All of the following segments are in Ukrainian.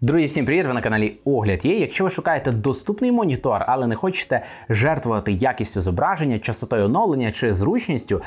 Друзі, всім привіт! Ви на каналі Огляд є. Якщо ви шукаєте доступний монітор, але не хочете жертвувати якістю зображення, частотою оновлення чи зручністю,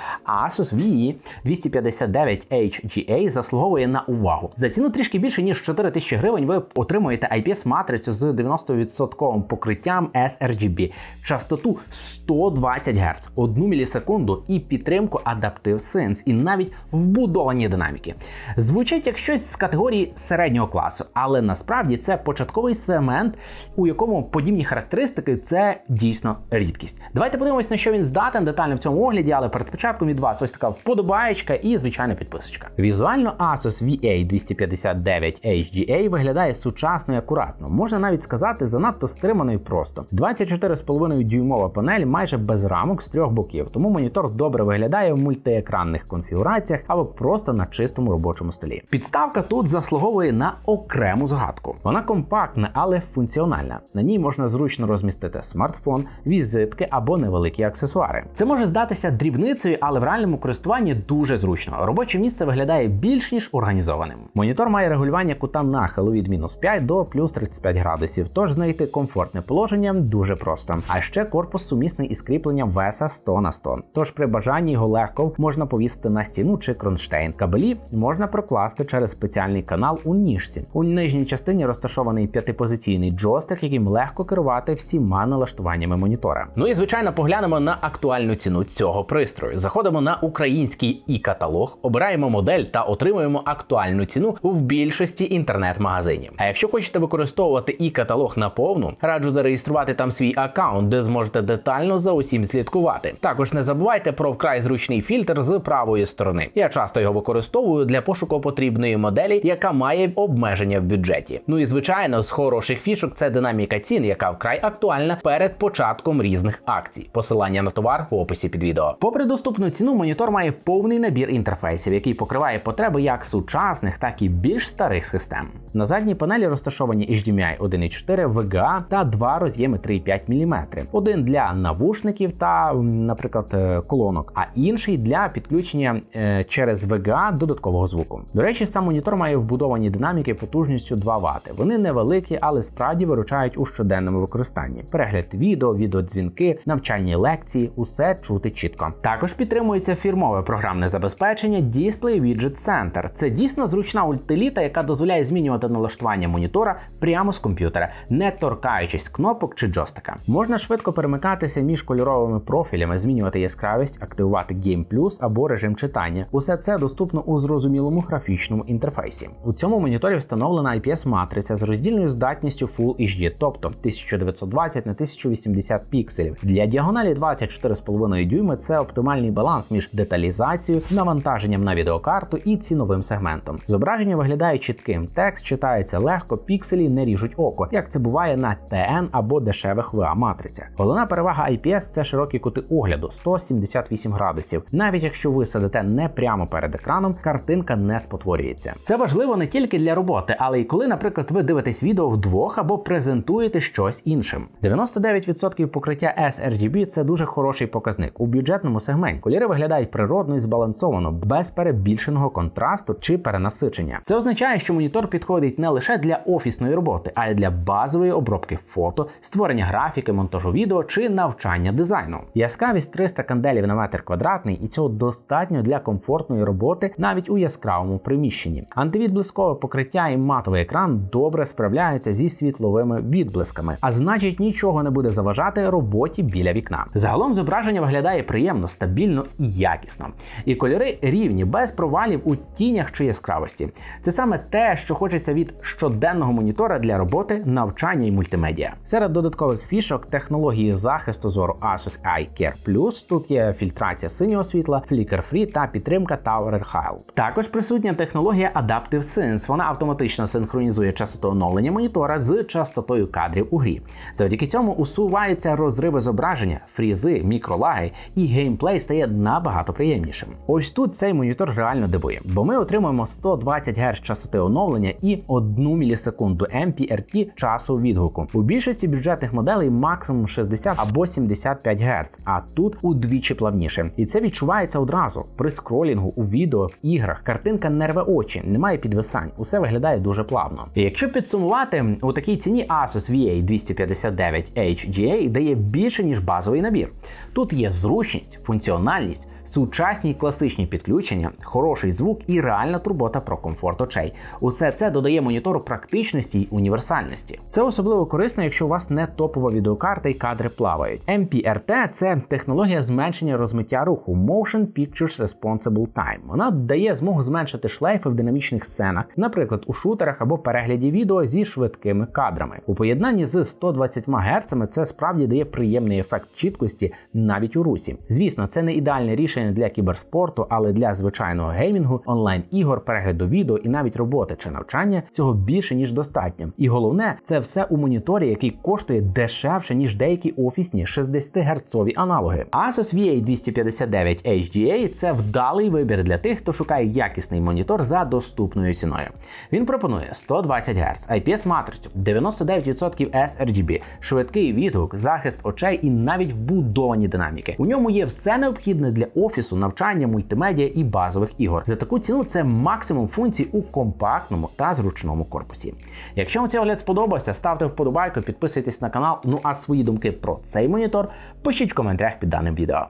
Asus VE 259 HGA заслуговує на увагу. За ціну трішки більше ніж 4 тисячі гривень. Ви отримуєте IPS-матрицю з 90% покриттям sRGB, частоту 120 Гц, 1 мілісекунду і підтримку Adaptive Sense, і навіть вбудовані динаміки. Звучить як щось з категорії середнього класу, але насправді це початковий сегмент, у якому подібні характеристики це дійсно рідкість. Давайте подивимось, на що він здатен детально в цьому огляді, але перед початком від вас ось така вподобаєчка і звичайна підписочка. Візуально Asus VA 259 HGA виглядає сучасно і акуратно. Можна навіть сказати, занадто стримано і просто. 24,5 дюймова панель майже без рамок з трьох боків, тому монітор добре виглядає в мультиекранних конфігураціях або просто на чистому робочому столі. Підставка тут заслуговує на окрему згадку. Вона компактна, але функціональна. На ній можна зручно розмістити смартфон, візитки або невеликі аксесуари. Це може здатися дрібницею, але в реальному користуванні дуже зручно. Робоче місце виглядає більш ніж організованим. Монітор має регулювання кута нахилу від мінус 5 до плюс 35 градусів, тож знайти комфортне положення дуже просто. А ще корпус сумісний із кріпленням веса 100 на 100. Тож при бажанні його легко можна повісити на стіну чи кронштейн. Кабелі можна прокласти через спеціальний канал у ніжці. У нижній частині розташований п'ятипозиційний джойстик, яким легко керувати всіма налаштуваннями монітора. Ну і звичайно, поглянемо на актуальну ціну цього пристрою. Заходимо на український і каталог, обираємо модель та отримуємо актуальну ціну в більшості інтернет-магазинів. А якщо хочете використовувати і каталог наповну, раджу зареєструвати там свій аккаунт, де зможете детально за усім слідкувати. Також не забувайте про вкрай зручний фільтр з правої сторони. Я часто його використовую для пошуку потрібної моделі, яка має обмеження в бюджеті. Ну і звичайно, з хороших фішок це динаміка цін, яка вкрай актуальна перед початком різних акцій. Посилання на товар в описі під відео. Попри доступну ціну, монітор має повний набір інтерфейсів, який покриває потреби як сучасних, так і більш старих систем. На задній панелі розташовані HDMI 1.4, VGA та два роз'єми 3,5 мм. Один для навушників та, наприклад, е, колонок, а інший для підключення е, через VGA додаткового звуку. До речі, сам монітор має вбудовані динаміки потужністю 2 Вт. Вони невеликі, але справді виручають у щоденному використанні. Перегляд відео, відеодзвінки, навчальні лекції усе чути чітко. Також підтримується фірмове програмне забезпечення Display Widget Center. Це дійсно зручна ультиліта, яка дозволяє змінювати налаштування монітора прямо з комп'ютера, не торкаючись кнопок чи джойстика. Можна швидко перемикатися між кольоровими профілями, змінювати яскравість, активувати Game Plus або режим читання. Усе це доступно у зрозумілому графічному інтерфейсі. У цьому моніторі встановлена IPS-матриця з роздільною здатністю Full HD, тобто 1920 на 1080 пікселів. Для діагоналі 24,5 дюйми це оптимальний баланс між деталізацією, навантаженням на відеокарту і ціновим сегментом. Зображення виглядає чітким, текст читається легко, пікселі не ріжуть око, як це буває на TN або дешевих VA матрицях. Головна перевага IPS це широкі кути огляду 178 градусів. Навіть якщо ви сидите не прямо перед екраном, картинка не спотворюється. Це важливо не тільки для роботи, але й коли, наприклад, ви дивитесь відео вдвох або презентуєте щось іншим. 99% покриття sRGB – це дуже хороший показник у бюджетному сегменті. Кольори виглядають природно і збалансовано, без перебільшеного контрасту чи перенасичення. Це означає, що монітор підходить не лише для офісної роботи, а й для базової обробки фото, створення графіки, монтажу відео чи навчання дизайну. Яскравість 300 канделів на метр квадратний, і цього достатньо для комфортної роботи навіть у яскравому приміщенні. Антивідблискове покриття і матовий екран добре справляються зі світловими відблисками, а значить нічого не буде заважати роботі біля вікна. Загалом зображення виглядає приємно, стабільно і якісно. І кольори рівні, без провалів у тінях чи яскравості. Це саме те, що хочеться від щоденного монітора для роботи, навчання і мультимедіа. Серед додаткових фішок технології захисту зору Asus iCare Plus. Тут є фільтрація синього світла, Free та підтримка Tower Health. Також присутня технологія Adaptive Sense. Вона автоматично синхронізує частоту оновлення монітора з частотою кадрів у грі. Завдяки цьому усуваються розриви зображення, фрізи, мікролаги, і геймплей стає набагато приємнішим. Ось тут цей монітор реально дивує, бо ми отримуємо 120 Гц частоти оновлення і 1 мілісекунду MPRT часу відгуку. У більшості бюджетних моделей максимум 60 або 75 Гц, а тут удвічі плавніше. І це відчувається одразу при скролінгу у відео в іграх. Картинка не рве очі, немає підвисань, усе виглядає дуже плавно. Враховано. І якщо підсумувати, у такій ціні Asus VA 259 HGA дає більше ніж базовий набір. Тут є зручність, функціональність, сучасні класичні підключення, хороший звук і реальна турбота про комфорт очей. Усе це додає монітору практичності й універсальності. Це особливо корисно, якщо у вас не топова відеокарта і кадри плавають. MPRT – це технологія зменшення розмиття руху Motion Pictures Responsible Time. Вона дає змогу зменшити шлейфи в динамічних сценах, наприклад, у шутерах або перегляді відео зі швидкими кадрами. У поєднанні з 120 Гц це справді дає приємний ефект чіткості навіть у русі. Звісно, це не ідеальне рішення для кіберспорту, але для звичайного геймінгу, онлайн-ігор, перегляду відео і навіть роботи чи навчання цього більше ніж достатньо. І головне, це все у моніторі, який коштує дешевше ніж деякі офісні 60 герцові аналоги. Asus VA 259 HGA – це вдалий вибір для тих, хто шукає якісний монітор за доступною ціною. Він пропонує 120 Гц, IPS матрицю, 99% sRGB, швидкий відгук, захист очей і навіть вбудовані динаміки. У ньому є все необхідне для офісу, навчання, мультимедіа і базових ігор. За таку ціну це максимум функцій у компактному та зручному корпусі. Якщо вам цей огляд сподобався, ставте вподобайку, підписуйтесь на канал. Ну а свої думки про цей монітор пишіть в коментарях під даним відео.